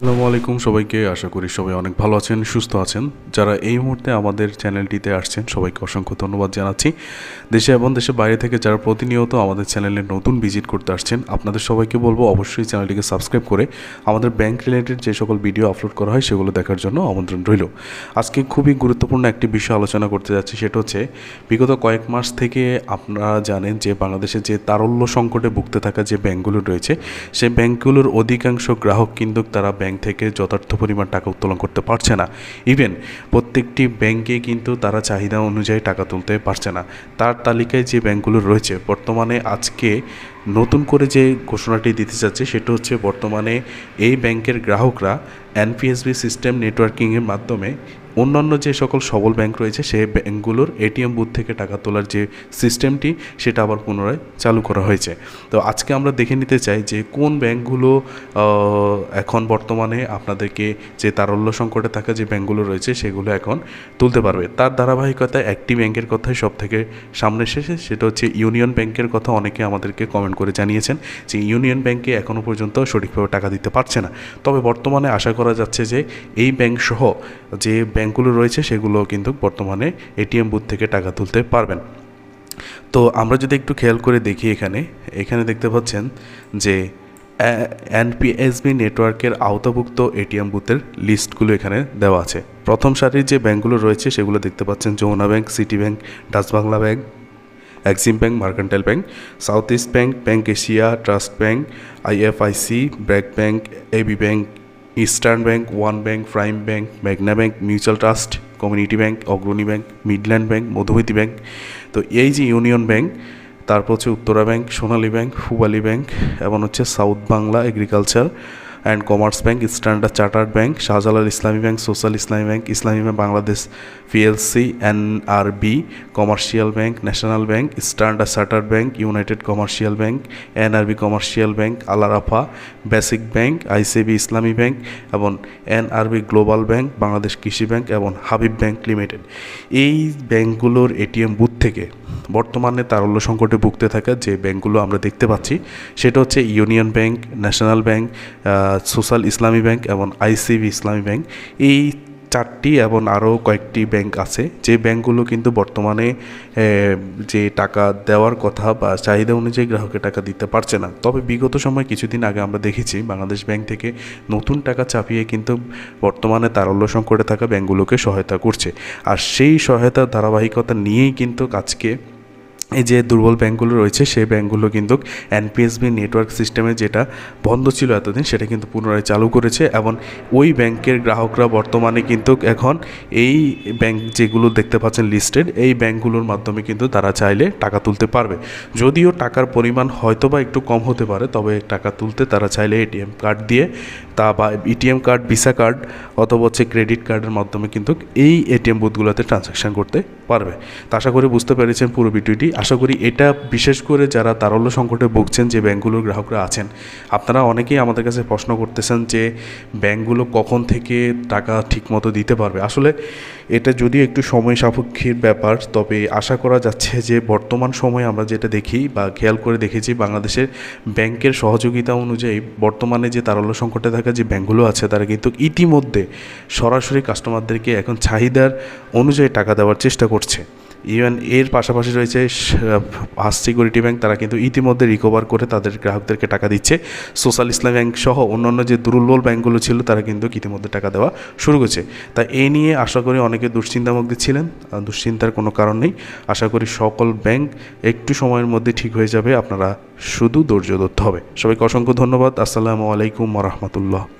আসসালামু আলাইকুম সবাইকে। আশা করি সবাই অনেক ভালো আছেন, সুস্থ আছেন। যারা এই মুহূর্তে আমাদের চ্যানেলটিতে আসছেন, সবাইকে অসংখ্য ধন্যবাদ জানাচ্ছি। দেশে এবং দেশের বাইরে থেকে যারা প্রতিনিয়ত আমাদের চ্যানেলে নতুন ভিজিট করতে আসছেন, আপনাদের সবাইকে বলব অবশ্যই চ্যানেলটিকে সাবস্ক্রাইব করে আমাদের ব্যাংক রিলেটেড যে সকল ভিডিও আপলোড করা হয়, সেগুলো দেখার জন্য আমন্ত্রণ রইল। আজকে খুবই গুরুত্বপূর্ণ একটি বিষয় আলোচনা করতে যাচ্ছি, সেটা হচ্ছে বিগত কয়েক মাস থেকে আপনারা জানেন যে বাংলাদেশে যে তারল্য সংকটে ভুগতে থাকা যে ব্যাংকগুলো রয়েছে, সেই ব্যাংকগুলোর অধিকাংশ গ্রাহক কিন্তু তারা ব্যাংক থেকে যথার্থ পরিমাণ টাকা উত্তোলন করতে পারছে না। ইভেন প্রত্যেকটি ব্যাংকে কিন্তু তারা চাহিদা অনুযায়ী টাকা তুলতে পারছে না। তার তালিকায় যে ব্যাংকগুলো রয়েছে, বর্তমানে আজকে নতুন করে যে ঘোষণাটি দিতে চাচ্ছে সেটা হচ্ছে বর্তমানে এই ব্যাংকের গ্রাহকরা এনপিএসবি সিস্টেম নেটওয়ার্কিংয়ের মাধ্যমে অন্যান্য যে সকল সবল ব্যাংক রয়েছে সেই ব্যাংকগুলোর এটিএম বুথ থেকে টাকা তোলার যে সিস্টেমটি সেটা আবার পুনরায় চালু করা হয়েছে। তো আজকে আমরা দেখে নিতে চাই যে কোন ব্যাংকগুলো এখন বর্তমানে আপনাদেরকে যে তারল্য সংকটে থাকা যে ব্যাংকগুলো রয়েছে, সেগুলো এখন তুলতে পারবে। তার ধারাবাহিকতায় একটি ব্যাংকের কথাই সব থেকে সামনে এসেছে, সেটা হচ্ছে ইউনিয়ন ব্যাংকের কথা অনেকে আমাদেরকে কমেন্ট করে জানিয়েছেন যে ইউনিয়ন ব্যাংকে এখনও পর্যন্ত সঠিকভাবে টাকা দিতে পারছে না। তবে বর্তমানে আশা করা যাচ্ছে যে এই ব্যাংক সহ যে ব্যাংকগুলো রয়েছে, সেগুলো কিন্তু বর্তমানে এটিএম বুথ থেকে টাকা তুলতে পারবেন। তো আমরা যদি একটু খেয়াল করে দেখি এখানে এখানে দেখতে পাচ্ছেন যে এনপিএসবি নেটওয়ার্কের আওতাভুক্ত এটিএম বুথের লিস্টগুলো এখানে দেওয়া আছে। প্রথম সারির যে ব্যাঙ্কগুলো রয়েছে, সেগুলো দেখতে পাচ্ছেন Jamuna bank, city Dutch Bangla bank, Exim bank, Mercantile bank, south east bank bank Asia, trust bank, IFIC, BRAC bank, AB bank eastern bank one bank prime bank মেঘনা bank mutual trust community bank Agrani bank Midland bank Madhumati bank তো এই যে union bank তারপর হচ্ছে Uttara bank Sonali bank Pubali bank এবং হচ্ছে south Bangla agriculture and commerce bank, standard chartered bank, Shahjalal Islami bank, social Islami bank Islami bank, Bangladesh PLC, NRB, commercial bank, national bank, standard chartered bank, united commercial bank, NRB commercial bank Alarafa basic bank, ICB Islami bank এবং NRB global bank, Bangladesh Krishi bank এবং Habib bank limited. এই ব্যাংকগুলোর ATM booth থেকে বর্তমানে তারল্য সংকটে ভুগতে থাকা যে ব্যাংকগুলো আমরা দেখতে পাচ্ছি, সেটা হচ্ছে union bank, national bank social Islami bank এবং আইসিবি ইসলামী ব্যাংক, এই চারটি এবং আরও কয়েকটি ব্যাংক আছে। যে ব্যাংকগুলো কিন্তু বর্তমানে যে টাকা দেওয়ার কথা বা চাহিদা অনুযায়ী গ্রাহকের টাকা দিতে পারছে না। তবে বিগত সময় কিছুদিন আগে আমরা দেখেছি বাংলাদেশ ব্যাংক থেকে নতুন টাকা চাপিয়ে কিন্তু বর্তমানে তারল্য সংকটে থাকা ব্যাংকগুলোকে সহায়তা করছে। আর সেই সহায়তার ধারাবাহিকতা নিয়েই কিন্তু আজকে এই যে দুর্বল ব্যাঙ্কগুলো রয়েছে, সেই ব্যাঙ্কগুলো কিন্তু এনপিএসবি নেটওয়ার্ক সিস্টেমে যেটা বন্ধ ছিল এতদিন, সেটা কিন্তু পুনরায় চালু করেছে এবং ওই ব্যাংকের গ্রাহকরা বর্তমানে কিন্তু এখন এই ব্যাংক যেগুলো দেখতে পাচ্ছেন লিস্টেড এই ব্যাংকগুলোর মাধ্যমে কিন্তু তারা চাইলে টাকা তুলতে পারবে। যদিও টাকার পরিমাণ হয়তো বা একটু কম হতে পারে, তবে টাকা তুলতে তারা চাইলে এটিএম কার্ড দিয়ে তা বা এটিএম কার্ড ভিসা কার্ড অথবা হচ্ছে ক্রেডিট কার্ডের মাধ্যমে কিন্তু এই এটিএম বুথগুলোতে ট্রানজ্যাকশন করতে পারবে। তা আশা করি বুঝতে পেরেছেন পুরো ভিডিওটি। আশা করি এটা বিশেষ করে যারা তারল্য সংকটে ভুগছেন যে ব্যাংকগুলোর গ্রাহকরা আছেন, আপনারা অনেকেই আমাদের কাছে প্রশ্ন করতেছেন যে ব্যাংকগুলো কখন থেকে টাকা ঠিকমতো দিতে পারবে। আসলে এটা যদিও একটু সময় সাপেক্ষের ব্যাপার, তবে আশা করা যাচ্ছে যে বর্তমান সময়ে আমরা যেটা দেখি বা খেয়াল করে দেখেছি বাংলাদেশের ব্যাংকের সহযোগিতা অনুযায়ী বর্তমানে যে তারল্য সংকটে থাকা যে ব্যাংকগুলো আছে, তারা কিন্তু ইতিমধ্যে সরাসরি কাস্টমারদেরকে এখন চাহিদার অনুযায়ী টাকা দেওয়ার চেষ্টা করছে। ইভেন এর পাশাপাশি রয়েছে হাস সিকিউরিটি ব্যাংক তারা কিন্তু ইতিমধ্যে রিকভার করে তাদের গ্রাহকদেরকে টাকা দিচ্ছে। সোশ্যাল ইসলাম ব্যাংক সহ অন্যান্য যে দুর্বল ব্যাংকগুলো ছিল, তারা কিন্তু ইতিমধ্যে টাকা দেওয়া শুরু করেছে। তা এই নিয়ে আশা করি অনেকে দুশ্চিন্তার মধ্যে ছিলেন দুশ্চিন্তার কোনো কারণ নেই। আশা করি সকল ব্যাংক একটু সময়ের মধ্যে ঠিক হয়ে যাবে। আপনারা শুধু ধৈর্য ধরতে হবে। সবাইকে অসংখ্য ধন্যবাদ। আসসালামু আলাইকুম রহমতুল্লাহ।